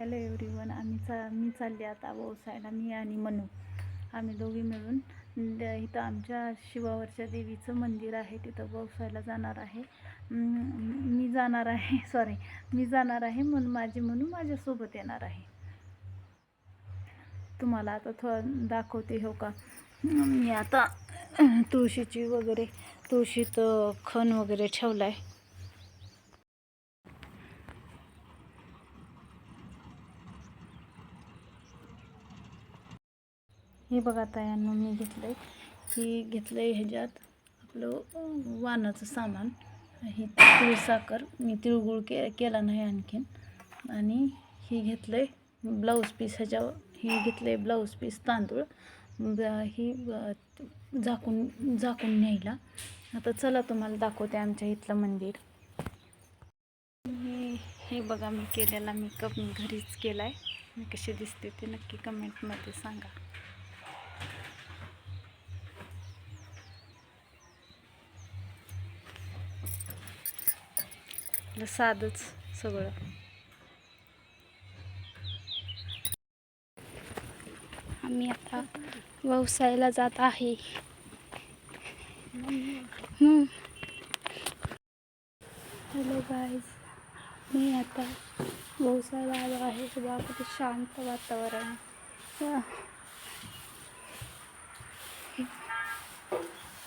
Hello everyone आम्ही चा मी चालले आता व्यवसायाला मी आणि मनू. आम्ही दोघी मिळून इथं आमच्या शिवावरच्या देवीचं मंदिर आहे तिथं व्यवसायाला जाणार आहे. मी जाणार आहे सॉरी मी जाणार आहे म्हणून माझी म्हणून माझ्यासोबत येणार आहे. तुम्हाला आता थोडं दाखवते हो का? मी आता तुळशीची वगैरे तुळशीत खण वगैरे ठेवला आहे हे बघा तायांनो मी घेतलं आहे ही घेतलं आहे ह्याच्यात आपलं वानाचं सामान. ही तिळ साखर मी तिळगुळ के केला नाही आणखीन. आणि ही घेतलं आहे ब्लाऊज पीस ह्याच्या ही घेतलं आहे ब्लाऊज पीस तांदूळ. ही झाकून झाकून न्यायला. आता चला तुम्हाला दाखवते आमच्या इथलं मंदिर. हे हे बघा मी केलेला मेकअप मी घरीच केला आहे मी कशी दिसते ते नक्की कमेंटमध्ये सांगा. आपलं साधंच सगळं. आम्ही आता व्यवसायाला जात आहे. हॅलो गाईज मी आता व्यवसायाला आलो आहे. बघा किती शांत वातावरण.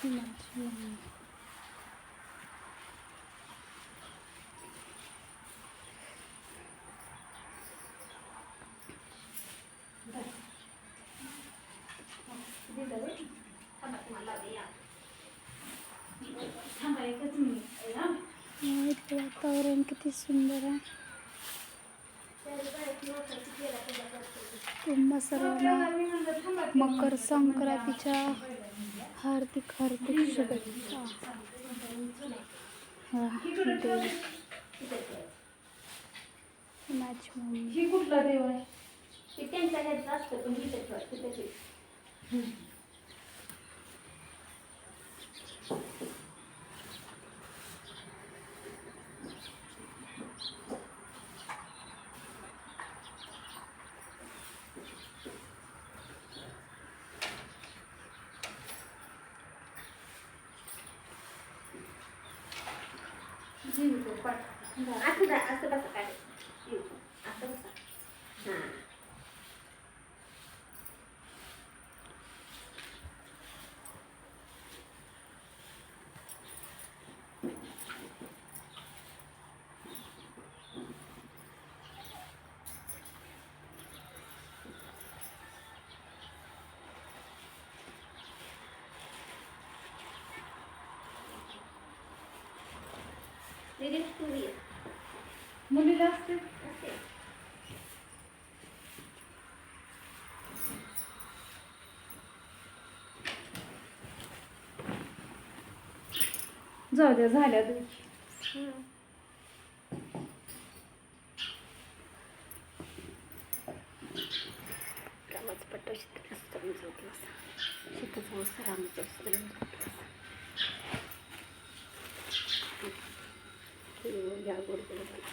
माझी वातावरण किती सुंदर आहे. तुम्हा सर्वांना मकर संक्रांतीच्या हार्दिक हार्दिक शुभेच्छा. हा, देव. माझी मम्मी. असं जा असं कसं काय असं कसं हां दीदी तू ये मुलीला असते? असते जाऊ द्या झाल्या दोघी रामाचं पट्ट शीतल असतं रामाचं असतं झोपलं असं घ्या गोड तुम्हाला.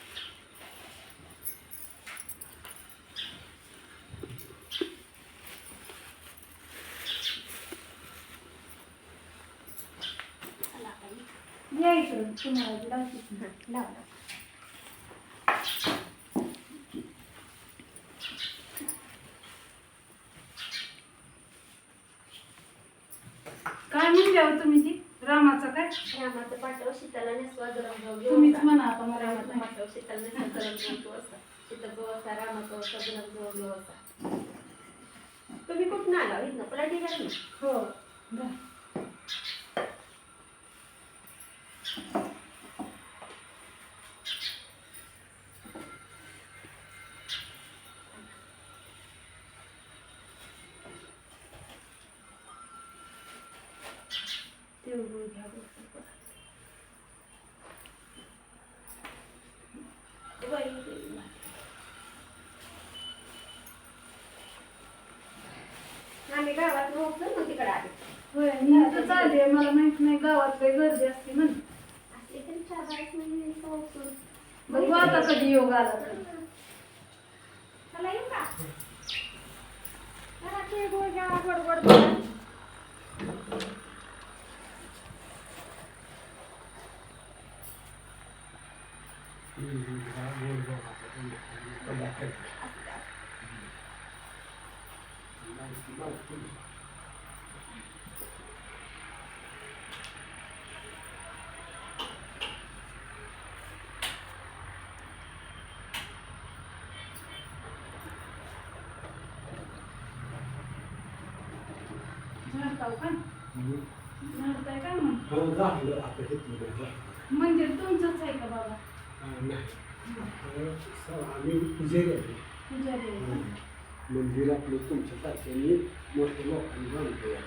काय म्हणल्यावर तुम्ही ती? रामाचा काय? रामाचं पाठव शीतला नेसवा गरम जाऊ तुम्हीच म्हणा आता मला रामाचं पाठव शीतल नेसवा गरम जाऊ असा शीतल वसा रामाचा वसा गरम जाऊ असा तुम्ही कुठून आला? इथनं पलाटी ना हो. आम्ही गावात नव्हतो मला माहीत नाही गावात लय गर्दी असते म्हण. असली तरी चार बाईक म्हणजे कधी योग तर चला येऊ का? घरात हे गोड गोड हो झालं आता हे तुला झालं. मंदिर तुमचंच आहे का बाबा हा, नाही आता स- आम्ही पुजारी आम्ही पुजारी आहे मंदिर आपलं तुमच्या सारख्यांनी मोठ्या लोकांनी बांधतो आहे.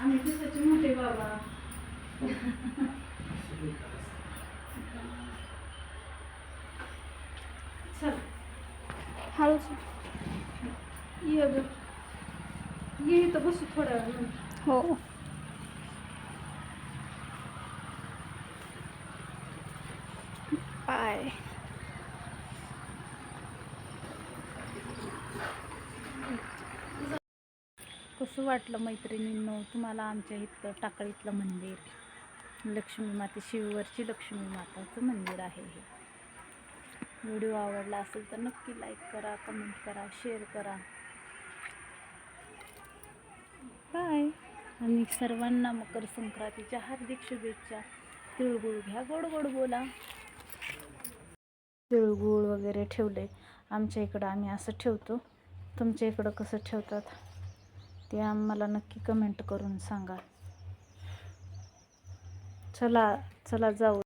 आम्ही दिसाचे मोठे बाबा असं नाही चल हळूच ये ग ये तर बसू थोड्या वेळ हो काय कसं वाटलं मैत्रिणींनो तुम्हाला आमच्या इथलं टाकळीतलं मंदिर? लक्ष्मी माते शिववरची लक्ष्मी माताचं मंदिर आहे हे. व्हिडिओ आवडला असेल तर नक्की लाईक करा कमेंट करा शेअर करा. बाय आणि सर्वांना मकर संक्रांतीच्या हार्दिक शुभेच्छा. तिळगुळ घ्या गोड गोड बोला. तिळगुळ वगैरे ठेवले. आमच्या इकडं आम्ही असं ठेवतो. तुमच्या इकडं कसं ठेवतात ते आम्हाला नक्की कमेंट करून सांगा. चला चला जाऊ.